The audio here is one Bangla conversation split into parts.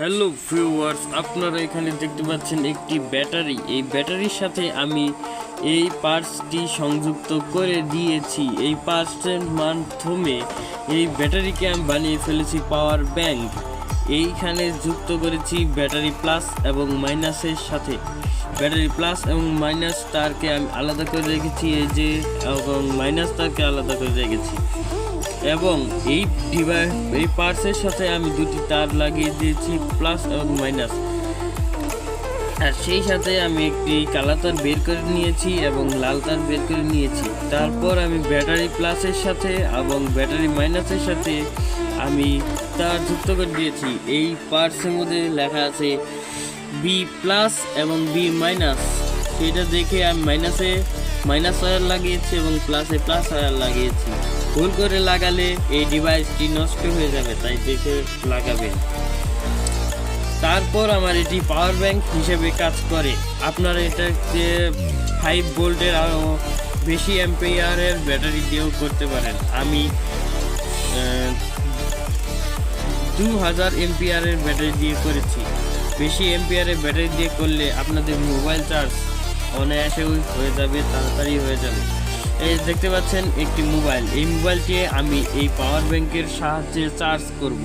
হ্যালো ভিউয়ার্স, আপনারা এখানে দেখতে পাচ্ছেন একটি ব্যাটারি। এই ব্যাটারির সাথে আমি এই পার্টসটি সংযুক্ত করে দিয়েছি। এই পার্টসের মাধ্যমে এই ব্যাটারিকে আমি বানিয়ে ফেলেছি পাওয়ার ব্যাংক। এইখানে যুক্ত করেছি ব্যাটারি প্লাস এবং মাইনাসের সাথে। ব্যাটারি প্লাস এবং মাইনাস তারকে আমি আলাদা করে রেখেছি, এই যে, এবং মাইনাস তারকে আলাদা করে রেখেছি। এবং এই ডিভাইস এই পার্টসের সাথে আমি দুটি তার লাগিয়ে দিয়েছি প্লাস এবং মাইনাস আর সেই সাথে আমি একটি কালা তার বের করে নিয়েছি এবং লাল তার বের করে নিয়েছি। তারপর আমি ব্যাটারি প্লাসের সাথে এবং ব্যাটারি মাইনাসের সাথে আমি তার যুক্ত করে দিয়েছি। এই পার্টসের মধ্যে লেখা আছে বি প্লাস এবং বি মাইনাস সেটা দেখে আমি মাইনাসে মাইনাস ওয়্যার লাগিয়েছি এবং প্লাসে প্লাস ওয়্যার লাগিয়েছি। ভুল করে লাগালে এই ডিভাইসটি নষ্ট হয়ে যাবে, তাই দেখে লাগাবেন। তারপর আমার এটি পাওয়ার ব্যাংক হিসেবে কাজ করে। আপনারা এটাকে ফাইভ ভোল্টের আরও বেশি অ্যাম্পিয়ারের ব্যাটারি দিয়েও করতে পারেন। আমি দু হাজার এমপিআরের ব্যাটারি দিয়ে করেছি। বেশি এমপিআরের ব্যাটারি দিয়ে করলে আপনাদের মোবাইল চার্জ অনায়াসে হয়ে যাবে, তাড়াতাড়ি হয়ে যাবে। এই দেখতে পাচ্ছেন একটি মোবাইল। এই মোবাইলটি আমি এই পাওয়ার ব্যাংকের সাহায্যে চার্জ করব।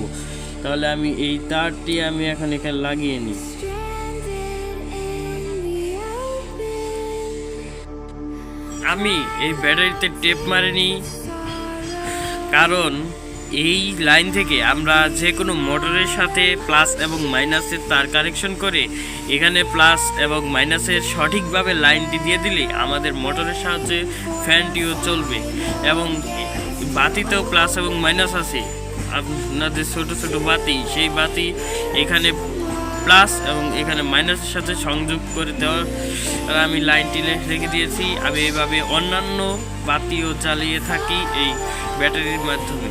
তাহলে আমি এই তারটি আমি এখন এখানে লাগিয়ে নিই। আমি এই ব্যাটারিতে টেপ মারিনি। কারণ এই লাইন থেকে আমরা যে কোনো মোটরের সাথে প্লাস এবং মাইনাসের তার কানেকশন করে এখানে প্লাস এবং মাইনাসের সঠিকভাবে লাইনটি দিয়ে দিলে আমাদের মোটরের সাহায্যে ফ্যানটিও চলবে এবং বাতিতেও প্লাস এবং মাইনাস আছে। আপনাদের ছোট ছোট বাতি, সেই বাতি এখানে প্লাস এবং এখানে মাইনাসের সাথে সংযোগ করে দেওয়ার আমি লাইনটি রেখে দিয়েছি। আমি এইভাবে অন্যান্য বাতিও জ্বালিয়ে থাকি এই ব্যাটারির মাধ্যমে।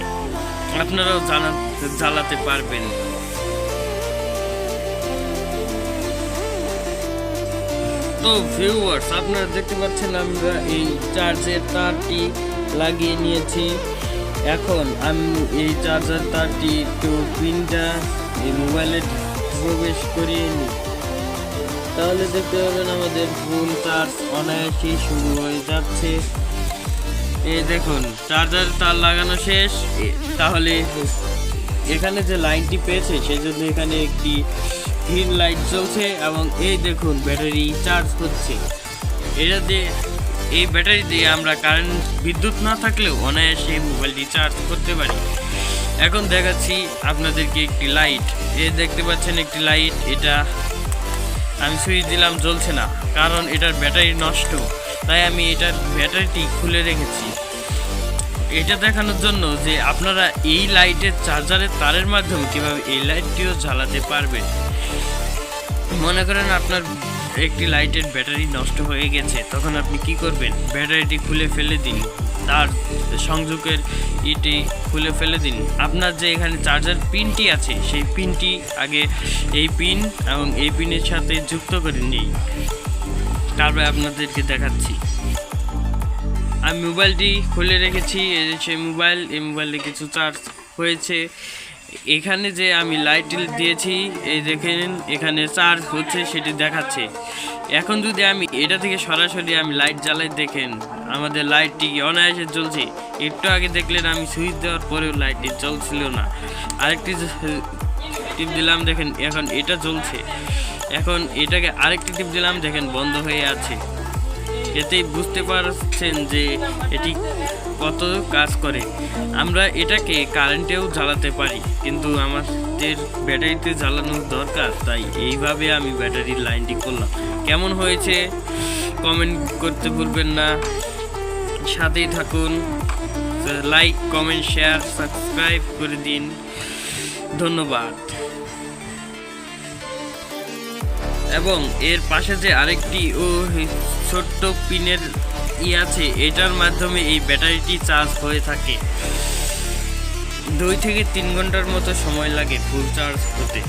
আপনারাও জানা জ্বালাতে পারবেন। তো ভিউয়ার্স আপনারা দেখতে পাচ্ছেন আমরা এই চার্জের তারটি লাগিয়ে নিয়েছি। এখন আমি এই চার্জার তারটি একটু পিনটা এই মোবাইলে প্রবেশ করিয়ে নিই। তাহলে দেখতে পাবেন আমাদের ফুল চার্জ অনায়াসেই শুরু হয়ে যাচ্ছে। এই দেখুন, চার্জার তার লাগানো শেষ। তাহলে এখানে যে লাইনটি পেয়েছে, সেজন্য এখানে একটি গ্রিন লাইট জ্বলছে এবং এই দেখুন, ব্যাটারি চার্জ হচ্ছে। এটা দিয়ে, এই ব্যাটারি দিয়ে আমরা কারেন্ট বিদ্যুৎ না থাকলেও অনায়াসে মোবাইলটি চার্জ করতে পারি। এখন দেখাচ্ছি আপনাদেরকে একটি লাইট এ দেখতে পাচ্ছেন একটি লাইট এটা আমি সুইচ দিলাম, জ্বলছে না, কারণ এটার ব্যাটারি নষ্ট। তাই আমি এটার ব্যাটারিটি খুলে রেখেছি। এটা দেখানোর জন্য যে আপনারা এই লাইটের চার্জারের তারের মাধ্যমে কীভাবে এই লাইটটিও জ্বালাতে পারবেন। মনে করেন আপনার একটি লাইটের ব্যাটারি নষ্ট হয়ে গেছে, তখন আপনি কি করবেন? ব্যাটারিটি খুলে ফেলে দিন, তার সংযোগের ইটি খুলে ফেলে দিন। আপনার যে এখানে চার্জার পিনটি আছে, সেই পিনটি আগে এই পিন এবং এই পিনের সাথে যুক্ত করে নিই তারপরে আপনাদেরকে দেখাচ্ছি। আমি মোবাইলটি খুলে রেখেছি সেই মোবাইল, এই মোবাইলে কিছু চার্জ হয়েছে। এখানে যে আমি লাইট দিয়েছি, এই দেখেন, এখানে চার্জ হচ্ছে, সেটি দেখাচ্ছে। এখন যদি আমি এটা থেকে সরাসরি আমি লাইট জ্বালাই, দেখেন, আমাদের লাইটটি অনায়াসে জ্বলছে। একটু আগে দেখলেন আমি সুইচ দেওয়ার পরেও লাইটটি জ্বলছিল না। আরেকটি টিপ দিলাম, দেখেন এখন এটা জ্বলছে। এখন এটাকে আরেকটি টিপ দিলাম, দেখেন বন্ধ হয়ে আছে। এতেই বুঝতে পারছেন যে এটি কত কাজ করে। আমরা এটাকে কারেন্টেও জ্বালাতে পারি, কিন্তু আমাদের ব্যাটারিতে জ্বালানোর দরকার, তাই এইভাবে আমি ব্যাটারির লাইনটি করলাম। কেমন হয়েছে? কমেন্ট করতে ভুলবেন না। সাথেই থাকুন। লাইক, কমেন্ট, শেয়ার, সাবস্ক্রাইব করে দিন। ধন্যবাদ। এবং এর পাশে যে আরেকটি ও ছোট্ট পিনের ই আছে, এটার মাধ্যমে এই ব্যাটারিটি চার্জ হয়ে থাকে। দুই থেকে তিন ঘণ্টার মতো সময় লাগে ফুল চার্জ হতে।